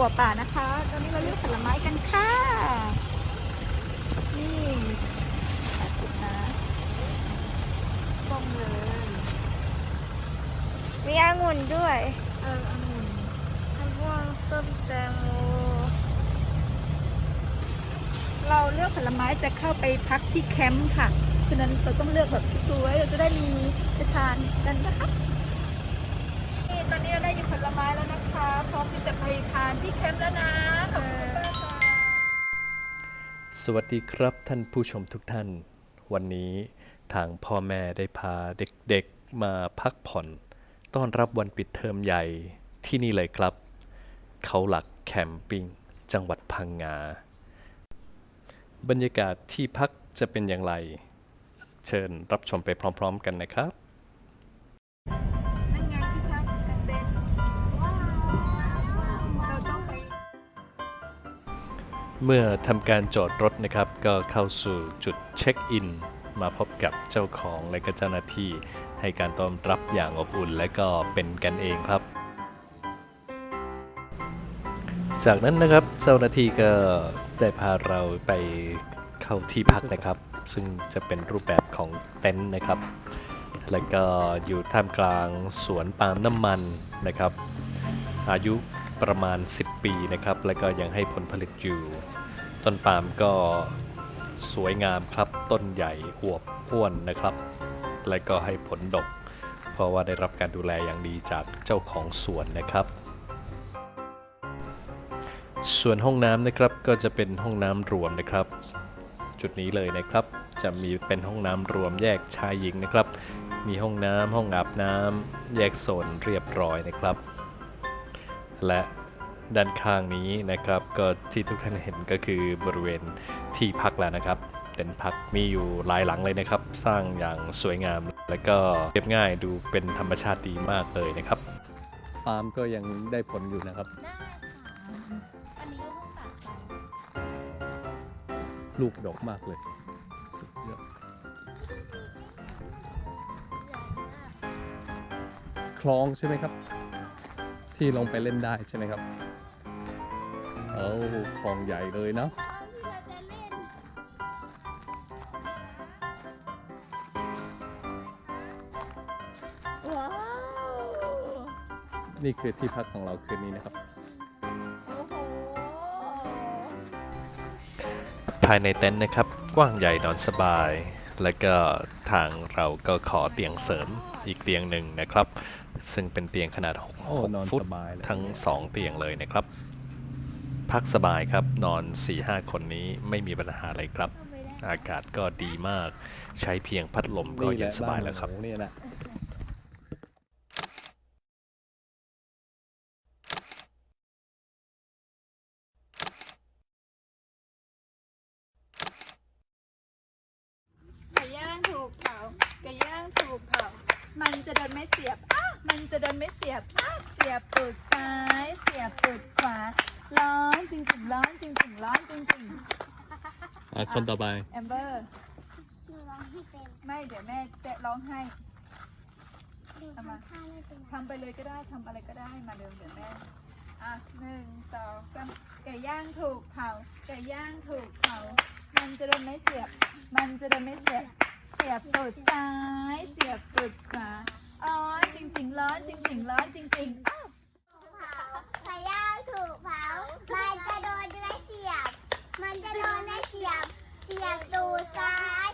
กัวป่านะคะ ตอนนี้เราเลือกผลไม้กันค่ะ นี่ตัดนะส้มเลย มีองุ่นด้วย เออองุ่นมะม่วงส้มแตงโมเราเลือกผลไม้จะเข้าไปพักที่แคมป์ค่ะ ฉะนั้นเราต้องเลือกแบบสวยๆ เราจะได้มีไปทานกันนะคะ ตอนนี้เราได้ยิบผลไม้แล้วนะคะ พร้อมที่จะไปทานที่แคมป์แล้วนะขอบคุณมากค่ะสวัสดีครับท่านผู้ชมทุกท่าน วันนี้ทางพ่อแม่ได้พาเด็กๆมาพักผ่อน ต้อนรับวันปิดเทอมใหญ่ที่นี่เลยครับ เขาหลักแคมปิ้งจังหวัดพังงา บรรยากาศที่พักจะเป็นอย่างไร เชิญรับชมไปพร้อมๆกันนะครับ เมื่อทำการจอดรถนะครับ ก็เข้าสู่จุดเช็คอิน มาพบกับเจ้าของและก็เจ้าหน้าที่ให้การต้อนรับอย่างอบอุ่น และก็เป็นกันเองครับ จากนั้นนะครับเจ้าหน้าที่ก็ได้พาเราไปเข้าที่พักนะครับ ซึ่งจะเป็นรูปแบบของเต็นท์นะครับ แล้วก็อยู่ท่ามกลางสวนปาล์มน้ำมันนะครับ อายุ ประมาณ 10 ปีนะครับ แล้วก็ยังให้ผลผลิตอยู่ ต้นปาล์มก็สวยงามครับ ต้นใหญ่อวบอ้วนนะครับ และก็ให้ผลดก เพราะว่าได้รับการดูแลอย่างดีจากเจ้าของสวนนะครับ ส่วนห้องน้ำนะครับก็จะเป็นห้องน้ำรวมนะครับ จุดนี้เลยนะครับ จะมีเป็นห้องน้ำรวมแยกชายหญิงนะครับ มีห้องน้ำห้องอาบน้ำแยกโซนเรียบร้อยนะครับ และด้านข้างนี้นะครับก็ที่ทุกท่านเห็นก็คือบริเวณที่พักแล้วนะครับเต็นท์พักมีอยู่หลายหลังเลยนะครับ สร้างอย่างสวยงาม และก็เรียบง่ายดูเป็นธรรมชาติดีมากเลยนะครับปาล์มก็ยังได้ผลอยู่นะครับ ได้ค่ะอันนี้ก็เพิ่งตัดไปลูกดกมากเลยสุดยอดคลองใช่ไหมครับ ที่ลงไปเล่นได้ใช่ไหมครับเอ้าคลองใหญ่เลยเนาะว้าวนี่คือที่พักของเราคืนนี้นะครับ ภายในเต็นท์นะครับ กว้างใหญ่นอนสบาย แล้วก็ทางเราก็ขอเตียงเสริมอีกเตียงหนึ่งนะครับ ซึ่งเป็นเตียงขนาด6โอ้นอนฟุตสบายเลยทั้ง 2 เตียงเลยนะครับ พักสบายครับนอน 4-5 คนนี้ไม่มีปัญหาอะไรครับทำไม่ได้อากาศก็ดีมาก ใช้เพียงพัดลมก็เย็นสบายแล้วครับ นี่แหละ ไก่ย่างถูกเผาไก่ย่างถูกเผา มันจะโดนไม่เสียบอ้ามันจะโดนไม่เสียบอ้าเสียบตูดซ้าย เสียบตูดขวา ร้อนจริงๆร้อนจริงๆร้อนจริงคนต่อไปๆแอมเบอร์ หนูร้องให้เป็นไม่เดี๋ยวแม่จะร้องให้ หนูเอามาทำท่าไม่เป็นทำไปเลยก็ได้ทำอะไรก็ได้ มาเดิมเดี๋ยวแม่ อะหนึ่งสองสามไก่ย่างถูกเผา ไก่ย่างถูกเผา มันจะโดนไม่เสียบ มันจะโดนไม่เสียบ เสียบตูดซ้าย เสียบตูดขวาอ๋อจริงๆร้อนจริงๆร้อนจริงๆอ้าวเผาไก่ย่างถูกเผา มันจะโดนไม่เสียบ มันจะโดนไม่เสียบ เสียบตูดซ้าย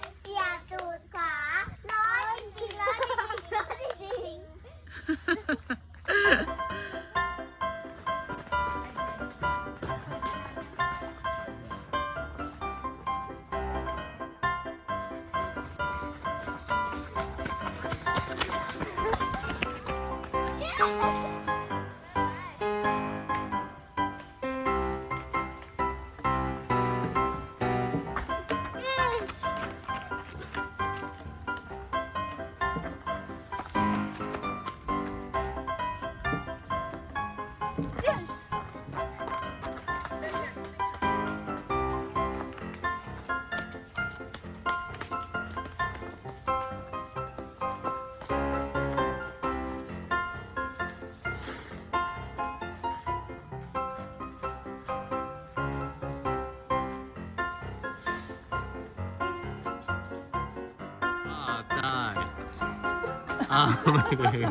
อ้าวไม่เคย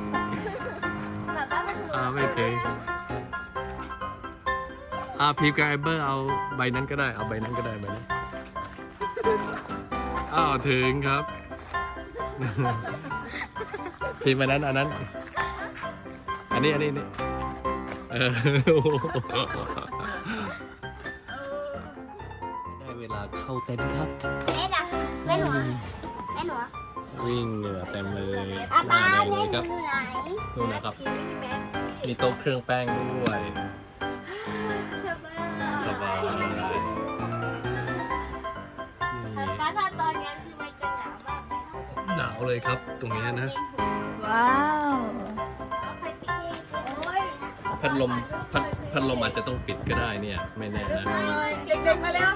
แบบว่ามันอ้าวไม่เคยอ่าพีกับไอเบอร์เอาใบนั้นก็ได้ เอาใบนั้นก็ได้ใบนั้นอ้าวถึงครับ พีมอันนั้นอันนั้น อันนี้อันนี้นี่เออโอ้โหได้เวลาเข้าเต็นท์ครับเม็ดอะเม็ดหัวเม็ดหัว วิ่งเหงื่อเต็มเลยอาหน้าตาแดงเลเม็ยดครับอยู่ไหนนู่นนะครับ มีโต๊ะเครื่องแป้งด้วย สบายสบายนี่ป้าถ้าตอนนี้คือมันจะหนาวมากไหมหนาวเลยครับ ตรงนี้นะ ว้าวเอาไปปิดเองโอ้ยพัดลมพัดพัดลมอาจจะต้องปิดก็ได้เนี่ย ไม่แน่นะ เด็กๆมาแล้ว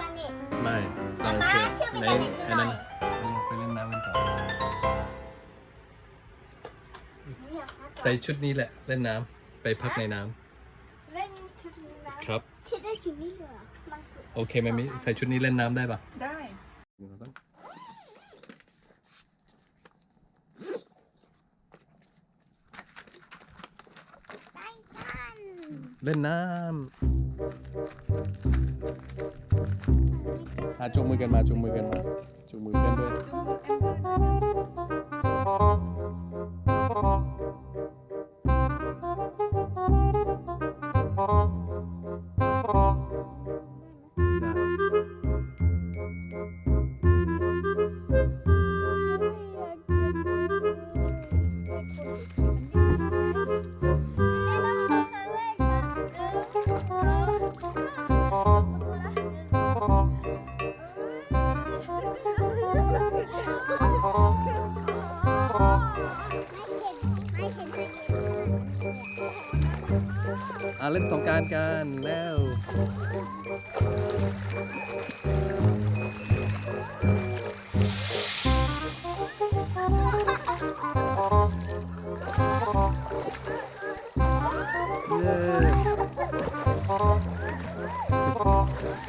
ไม่เราเชื่อในไอ้นั้นไส่ชุดนี้แหละเล่นน้ำไปพักในน้ำเล่นชุดนี้นะครับชุดได้ชีวิตเหรอมันคือโอเคไหมมิใส่ชุดนี้เล่นน้ำได้ปะ ได้ได้กันเล่นน้ำอะจูงมือกันมาจูงมือกันมาจูงมือกันด้วย จุ๊บแอมเบอร์ อะเล่นสงกรารกันแล้ว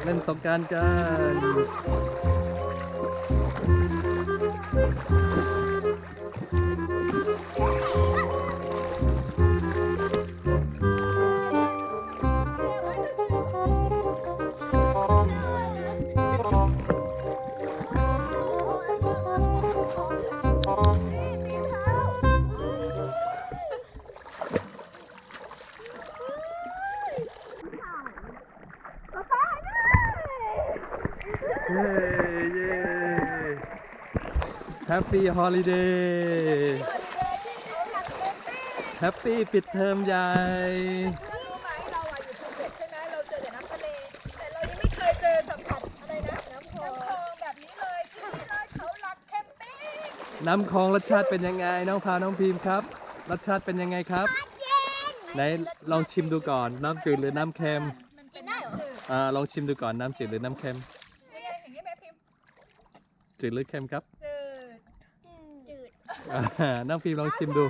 เล่นสงกรารกัน เย้เย้แฮปปี้ฮอลิเดย์แฮปปี้ปิดเทอมใหญ่รู้ไหมเราอะอยู่ภูเก็ตใช่ไหมเราเจอแต่น้ำทะเล แต่เรายังไม่เคยเจอสัมผัสอะไรนะ น้ำคลองน้ำคลองแบบนี้เลยที่นี่เลยเขาหลักแคมปิ้งน้ำคลองรสชาติเป็นยังไง น้องพาวน้องพิมพ์ครับรสชาติเป็นยังไงครับไหนลองชิมดูก่อนน้ำจืดหรือน้ำเค็มมันเป็นน้ำจืดอ่าลองชิมดูก่อนน้ำจืดหรือน้ำเค็ม ยังไงอย่างนี้แม่พิมพ์ จืดหรือเค็มครับ จืด จืดอ่าน้องพิมพ์ลองชิมดู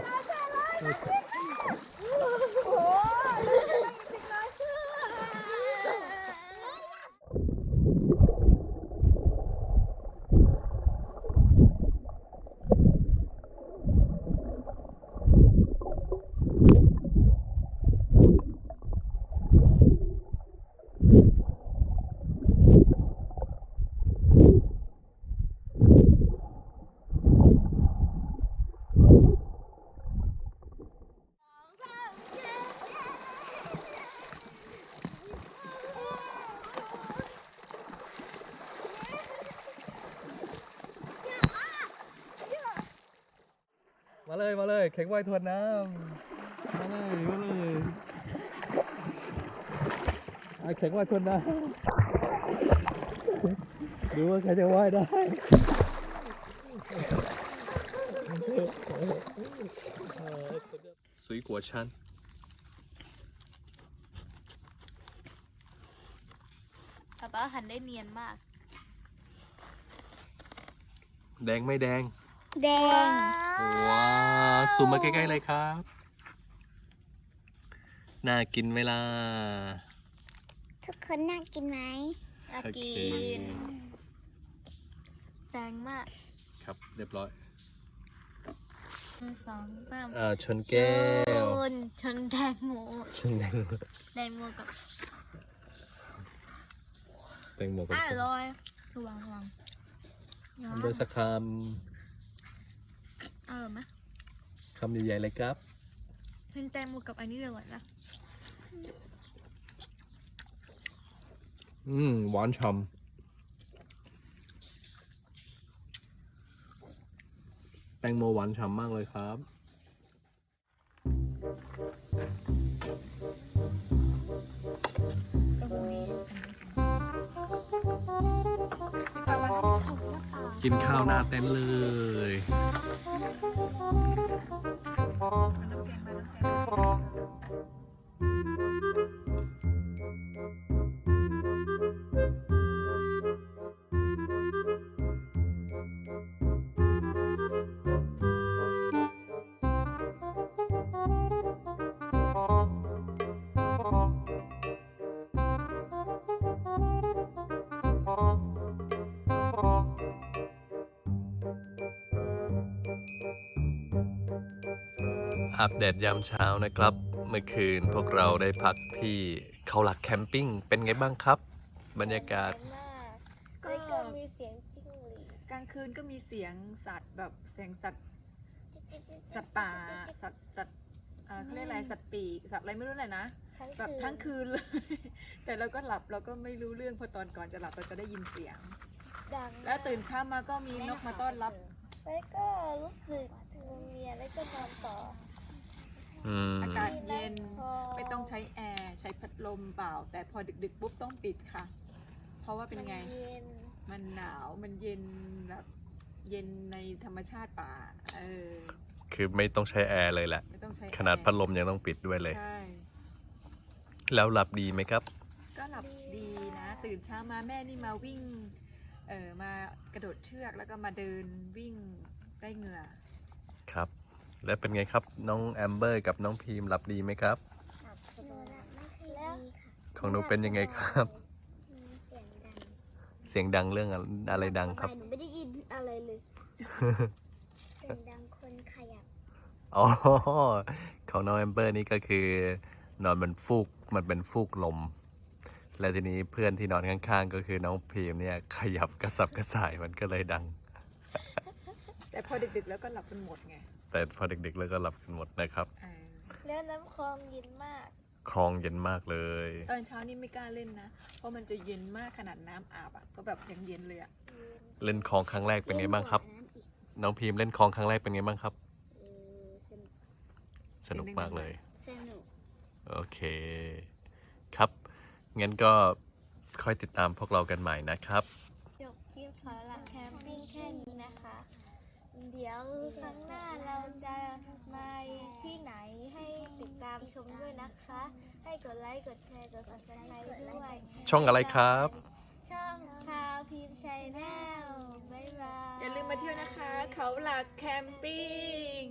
มาเลยมาเลยเค้กไว้ทวนน้ำมาเลยมาเลยเอาเค้กไว้ทวนน้ำดูว่าใครจะว่ายได้สวยกว่าฉันป๊าป๊าหันได้เนียนมาก แดงไม่แดง แดง ว้าวซูมมาใกล้ๆเลยครับ น่ากินไหมล่ะ ทุกคนน่ากินไหมน่าโอเคกินแดงมากครับ เรียบร้อยหนึ่งสองสามอ่าชนแก้ว ชนชนแตงโมชนแตงโมแตงโมกับแตงโมกับอชนร่อยระวังระวังเบอร์สักค อร่อยไหมำคำใหญ่ๆเลยครับเป็นแตงโมกับอันนี้เลยหวานนะอืมหวานฉ่ำแตงโมหวานฉ่ำมากเลยครับ กินข้าวหน้าเต็นเลย อัปเดตยามเช้านะครับ เมื่อคืนพวกเราได้พักที่เขาหลักแคมปิ้งเป็นไงบ้างครับ บรรยากาศก็ ก็มีเสียงจิ้งหรีดกลางคืนก็มีเสียงสัตว์แบบเสียงสัตว์สัตว์ป่าสัตว์สัตว์เอ่อเขาเรียกอะไรสัตว์ปีกสัตว์อะไรไม่รู้เลยนะ แบบทั้งคืนเลย แต่เราก็หลับเราก็ไม่รู้เรื่องเพอตอนก่อนจะหลับเราจะได้ยินเสียง ดังแล้วตื่นเช้ามาก็มีนกมาต้อนรับ แล้วก็รู้สึกโรงเรียนแล้วก็นอนต่อ อืมอากาศเย็นพอไม่ต้องใช้แอร์ใช้พัดลมเปล่า แต่พอดึกๆปุ๊บต้องปิดค่ะ เพราะว่าเป็นไง มัเย็นมันหนาวมันเย็นแบบเย็นในธรรมชาติป่าเออคือไม่ต้องใช้แอร์เลยแหละ ไม่ต้องใช้ขนาดแอร์พัดลมยังต้องปิดด้วยเลย ใช่แล้วหลับดีไหมครับ ก็หลับดีนะ ตื่นเช้ามาแม่นี่มาวิ่งเออมากระโดดเชือกแล้วก็มาเดินวิ่งได้เหงื่อ ครับ แล้วเป็นไงครับน้องแอมเบอร์กับน้องพีมหลับดีไหมครับแล้วของหนูเป็นยังไงครับเสียงดังเสียงดังเรื่องอะไรดังครับ หนูไม่ได้ยินอะไรเลยเสียงดังคนขยับอ๋อ ของน้องแอมเบอร์นี่ก็คือนอนบนฟูกมันเป็นฟูกลม และทีนี้เพื่อนที่นอนข้างๆ ก็คือน้องพีมเนี่ยขยับกระสับกระส่ายมันก็เลยดัง แต่พอดึกๆแล้วก็หลับกันหมดไง แต่พอดึกๆแล้วก็หลับกันหมดนะครับ เออแล้วน้ำคลองเย็นมาก คลองเย็นมากเลย ตอนเช้านี่ไม่กล้าเล่นนะ เพราะมันจะเย็นมากขนาดน้ำอาบอะ ก็แบบยังเย็นเลยอะ เล่นคลองครั้งแรกเป็นไงบ้างครับ น้องพีมเล่นคลองครั้งแรกเป็นไงบ้างครับ เออสนุกสนุกมากเลย สนุก โอเค ครับ งั้นก็ค่อยติดตามพวกเรากันใหม่นะครับ จบคลิปขอหลักแคมปิ้งแค่นี้นะคะ เดี๋ยวครั้งหน้าเราจะมาที่ไหนให้ติดตามชมด้วยนะคะ ให้กดไลค์กดแชร์กด subscribe ด้วยช่องอะไรครับ ช่องชาวพิมพ์ชัยแนลบ๊ายบายอย่าลืมมาเที่ยวนะคะ เขาหลักแคมปิ้ง